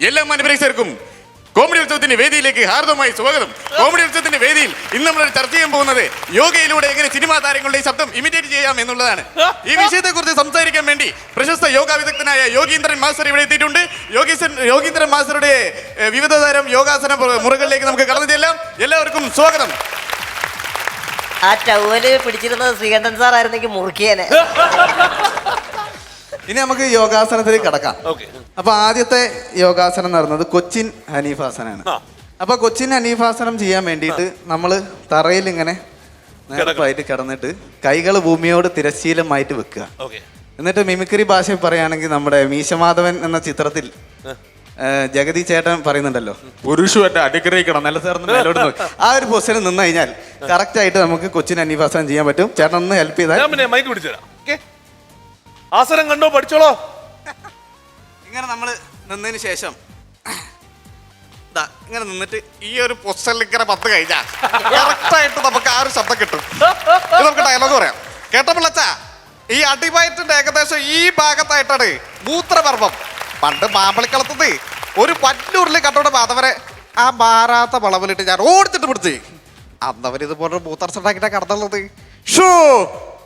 എല്ലാ മാനപ്രേക്ഷകർക്കും കോമഡി ഉത്സവത്തിന്റെ വേദിയിലേക്ക് ഹാർദമായി സ്വാഗതം. കോമഡി ഉത്സവത്തിന്റെ വേദിയിൽ ഇന്ന് നമ്മൾ ചർച്ച ചെയ്യാൻ പോകുന്നത് യോഗയിലൂടെ എങ്ങനെ സിനിമാ താരങ്ങളുടെ ശബ്ദം ഇമിറ്റേറ്റ് ചെയ്യാം എന്നുള്ളതാണ്. ഈ വിഷയത്തെ കുറിച്ച് സംസാരിക്കാൻ വേണ്ടി പ്രശസ്ത യോഗ വിദഗ്ധനായ യോഗീന്ദ്രൻ മാസ്റ്റർ ഇവിടെ എത്തിയിട്ടുണ്ട്. യോഗീശൻ യോഗീന്ദ്രൻ മാസ്റ്ററുടെ വിവിധ തരം യോഗാസന മുറകളിലേക്ക് നമുക്ക് കടന്നു ചെല്ലാം. എല്ലാവർക്കും സ്വാഗതം. ആ ടൗവൽ പിടിച്ചിരുന്നത് ശ്രീകണ്ഠൻ സാർ ആയിരുന്നെങ്കിൽ മുറുക്കിയേനെ. ഇനി നമുക്ക് യോഗാസനത്തിലേക്ക് കടക്കാം. ഓക്കെ. അപ്പൊ ആദ്യത്തെ യോഗാസനം എന്ന് പറയുന്നത് കൊച്ചിൻ ഹനീഫാസനാണ്. അപ്പൊ കൊച്ചിൻ ഹനീഫാസനം ചെയ്യാൻ വേണ്ടിയിട്ട് നമ്മൾ തറയിൽ ഇങ്ങനെ നേരപ്പായിട്ട് കിടന്നിട്ട് കൈകൾ ഭൂമിയോട് തിരശ്ശീലമായിട്ട് വെക്കുക. ഓക്കെ. എന്നിട്ട് മിമിക്രി ഭാഷ പറയുകയാണെങ്കിൽ നമ്മുടെ മീശമാധവൻ എന്ന ചിത്രത്തിൽ ജഗതി ചേട്ടൻ പറയുന്നുണ്ടല്ലോ. പുരുഷു അനുഗ്രഹിക്കണം നല്ല നോക്കി. ആ ഒരു പൊസിഷനിൽ നിന്ന് കഴിഞ്ഞാൽ കറക്റ്റ് ആയിട്ട് നമുക്ക് കൊച്ചിൻ അന്വേഷണം ചെയ്യാൻ പറ്റും. ചേട്ടൻ ഒന്ന് ഹെൽപ്പ് ചെയ്താൽ ഞാൻ പിന്നെ മൈക്ക് ആസനം കണ്ടോ? പഠിച്ചോളോ. ഇങ്ങനെ നമ്മൾ നിന്നതിന് ശേഷം ഇങ്ങനെ നിന്നിട്ട് ഈ ഒരു ഇങ്ങനെ പത്ത് കഴിഞ്ഞാൽ കറക്റ്റായിട്ട് നമുക്ക് ആ ഒരു ശബ്ദം കിട്ടും. നമുക്ക് ഡയലോഗ് പറയാം. കേട്ടോ പിള്ളച്ച ഈ അടിവയറ്റിന്റെ ഏകദേശം ഈ ഭാഗത്തായിട്ടാണ് മൂത്രപർവം പണ്ട് മാമ്പളിക്കളത്തത് ഒരു പറ്റൂരിൽ കണ്ടോണ്ട് മാധവരെ ആ മാറാത്ത വളവിലിട്ട് ഞാൻ ഓടിച്ചിട്ട് പിടിച്ച്. അന്നവർ ഇതുപോലെ മൂത്രച്ചുണ്ടാക്കിട്ടാ കടന്നുള്ളത്. ഷോ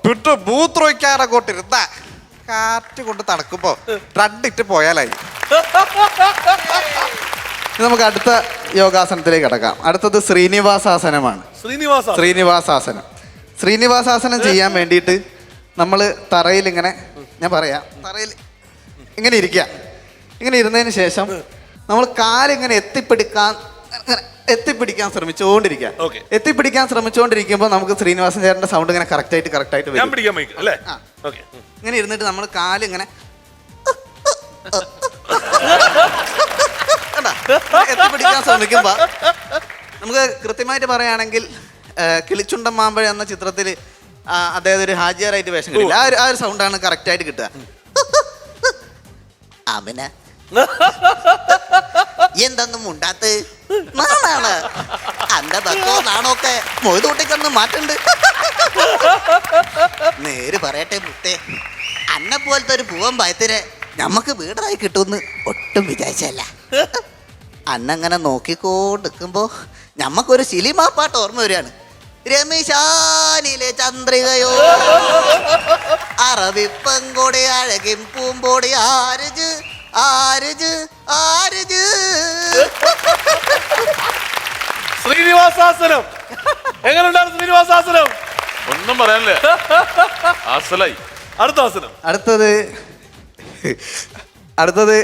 പിട്ട് മൂത്രമൊഴിക്കാനങ്ങോട്ടിരുന്ന കാറ്റ് കൊണ്ട് തണുക്കുമ്പോ രണ്ടിട്ട് പോയാലായി. ഇനി നമുക്ക് അടുത്ത യോഗാസനത്തിലേക്ക് കിടക്കാം. അടുത്തത് ശ്രീനിവാസാസനമാണ്. ശ്രീനിവാസ ശ്രീനിവാസാസനം. ശ്രീനിവാസാസനം ചെയ്യാൻ വേണ്ടിയിട്ട് നമ്മൾ തറയിൽ ഇങ്ങനെ ഞാൻ പറയാം. തറയിൽ ഇങ്ങനെ ഇരിക്കുക ഇങ്ങനെ ഇരുന്നതിന് ശേഷം നമ്മൾ കാലിങ്ങനെ എത്തിപ്പിടിക്കാൻ എത്തിപ്പിടിക്കാൻ ശ്രമിച്ചുകൊണ്ടിരിക്കുക. എത്തിപ്പിടിക്കാൻ ശ്രമിച്ചുകൊണ്ടിരിക്കുമ്പോൾ നമുക്ക് ശ്രീനിവാസൻ ചേട്ടന്റെ സൗണ്ട് ഇങ്ങനെ കറക്റ്റായിട്ട് കറക്റ്റായിട്ട് ഞാൻ വരും. ഓക്കെ ഇങ്ങനെ ഇരുന്നിട്ട് നമ്മൾ കാലിങ്ങനെ കണ്ടാ? എത്തിപ്പിടിക്കാൻ ശ്രമിക്കുമ്പോ നമുക്ക് കൃത്യമായിട്ട് പറയുകയാണെങ്കിൽ കിളിച്ചുണ്ടം കിളിച്ചുണ്ടൻ മാമ്പഴ എന്ന ചിത്രത്തിൽ അദ്ദേഹം ഒരു ഹാജിയാറായിട്ട് വേഷം കിട്ടില്ല ആ ഒരു ആ ഒരു സൗണ്ടാണ് കറക്റ്റ് ആയിട്ട് കിട്ടുക. അവന്. എന്തൊന്നും ഉണ്ടാത്ത്? നാണാണ് അന്റെ ബക്കോ നാണൊക്കെ മാറ്റുണ്ട്. നേര് പറയട്ടെ മുത്തേ. അന്നെ പോലത്തെ ഒരു പൂവൻ ഭയത്തിനെ നമുക്ക് വീടായി കിട്ടുമെന്ന് ഒട്ടും വിചാരിച്ചല്ല അന്നങ്ങനെ നോക്കിക്കൊണ്ടിരിക്കുമ്പോ ഞമ്മക്കൊരു സിനിമാ പാട്ട് ഓർമ്മ വരികയാണ്. രമേശാനിലെ ചന്ദ്രികയോ അറവിപ്പങ്കോടെ അഴകിൻ പൂമ്പോടി ആരുജ് ആരുജ് ആരജ് ശ്രീനിവാസാസനം. എങ്ങനെയുണ്ടായിരുന്നു ശ്രീനിവാസാസനം? ഒന്നും പറയാനില്ല? അസലായി അടുത്ത ആസനം. അടുത്തത് അടുത്തത്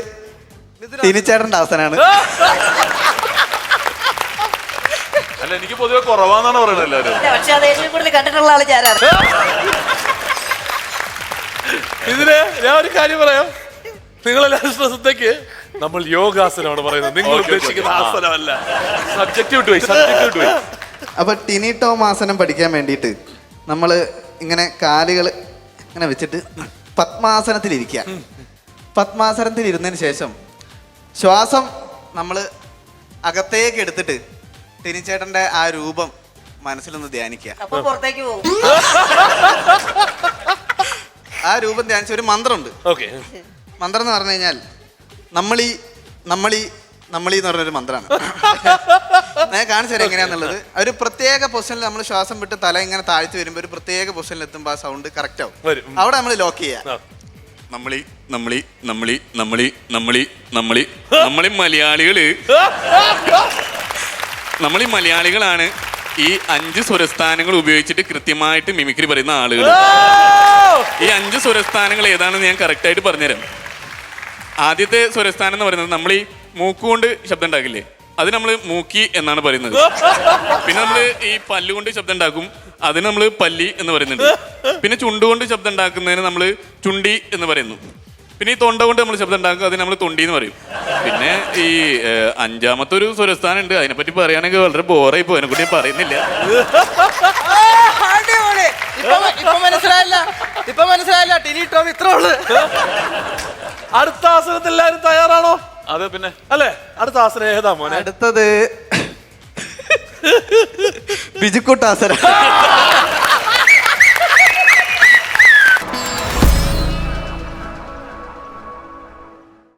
തിരിച്ചേട്ടന്റെ ആസനാണ്. അല്ല എനിക്ക് പൊതുവെ കുറവാന്നാണ് പറയുന്നത് എല്ലാവരും. പക്ഷെ അത് ഏറ്റവും കൂടുതൽ കണ്ടിട്ടുള്ള ആൾ ഞാനാണ്. ഇതിന് ഞാൻ ഒരു കാര്യം പറയാം. നിങ്ങളെല്ലാവരും ശ്രദ്ധയ്ക്ക്. നമ്മൾ യോഗാസനമാണ് പറയുന്നത്. നിങ്ങൾ ഉദ്ദേശിക്കുന്ന ആസനമല്ല. സബ്ജക്റ്റ് വിട്ടുപോയി സബ്ജക്റ്റ് വിട്ടുപോയി അപ്പൊ ടിനി ടോം ആസനം പഠിക്കാൻ വേണ്ടിയിട്ട് നമ്മൾ ഇങ്ങനെ കാലുകൾ ഇങ്ങനെ വെച്ചിട്ട് പത്മാസനത്തിൽ ഇരിക്കുക പത്മാസനത്തിൽ ഇരുന്നതിന് ശേഷം ശ്വാസം നമ്മൾ അകത്തേക്ക് എടുത്തിട്ട് ടിനിച്ചേട്ടന്റെ ആ രൂപം മനസ്സിലൊന്ന് ധ്യാനിക്കുക. പുറത്തേക്ക് പോകും. ആ രൂപം ധ്യാനിച്ച ഒരു മന്ത്രമുണ്ട്. ഓക്കെ മന്ത്രം എന്ന് പറഞ്ഞു കഴിഞ്ഞാൽ നമ്മളീ നമ്മളീ നമ്മളീ എന്ന് പറഞ്ഞൊരു മന്ത്രമാണ് ഞാൻ കാണിച്ചു തരാം എങ്ങനെയാന്നുള്ളത്. ഒരു പ്രത്യേക പൊസിഷനിൽ നമ്മൾ ശ്വാസം വിട്ട് തല ഇങ്ങനെ താഴ്ത്തി വരുമ്പോൾ ഒരു പ്രത്യേക പൊസിഷനിൽ എത്തുമ്പോൾ ആ സൗണ്ട് കറക്റ്റ് ആവും. അവിടെ നമ്മൾ ലോക്ക് ചെയ്യാം. നമ്മളി നമ്മളി നമ്മളി നമ്മളി നമ്മളി നമ്മളി നമ്മളി മലയാളികൾ. നമ്മളീ മലയാളികളാണ് ഈ അഞ്ച് സ്വരസ്ഥാനങ്ങൾ ഉപയോഗിച്ചിട്ട് കൃത്യമായിട്ട് മിമിക്രി പറയുന്ന ആളുകൾ ഈ അഞ്ച് സ്വരസ്ഥാനങ്ങൾ ഏതാണെന്ന് ഞാൻ കറക്റ്റ് ആയിട്ട് പറഞ്ഞുതരാം. ആദ്യത്തെ സ്വരസ്ഥാനം എന്ന് പറയുന്നത് നമ്മൾ ഈ മൂക്കുകൊണ്ട് ശബ്ദം ഉണ്ടാക്കില്ലേ? അത് നമ്മൾ മൂക്കി എന്നാണ് പറയുന്നത്. പിന്നെ നമ്മൾ ഈ പല്ലുകൊണ്ട് ശബ്ദം ഉണ്ടാക്കും. അതിന് നമ്മൾ പല്ലി എന്ന് പറയുന്നുണ്ട്. പിന്നെ ചുണ്ടുകൊണ്ട് ശബ്ദം ഉണ്ടാക്കുന്നതിന് നമ്മൾ ചുണ്ടി എന്ന് പറയുന്നു. പിന്നെ ഈ തൊണ്ട കൊണ്ട് നമ്മൾ ശബ്ദം ഉണ്ടാക്കും. അതിന് നമ്മൾ തൊണ്ടി എന്ന് പറയും. പിന്നെ ഈ അഞ്ചാമത്തെ ഒരു സ്വരസ്ഥാനം ഉണ്ട് അതിനെപ്പറ്റി പറയുകയാണെങ്കിൽ വളരെ ബോറായി പോയി അതിനെക്കുറിച്ച് ഞാൻ പറയുന്നില്ല. ഇപ്പൊ മനസ്സിലായില്ല. ഇപ്പൊ മനസ്സിലായില്ല. ടിനി ഇത്രേ ഇത്ര ഉള്ളു. അടുത്ത ആസനത്തിൽ എല്ലാവരും തയ്യാറാണോ? അതെ പിന്നെ. അല്ലേ? അടുത്ത ആസനം ഏതാ മോനെ? അടുത്തത് ബിജുക്കുട്ടാസന.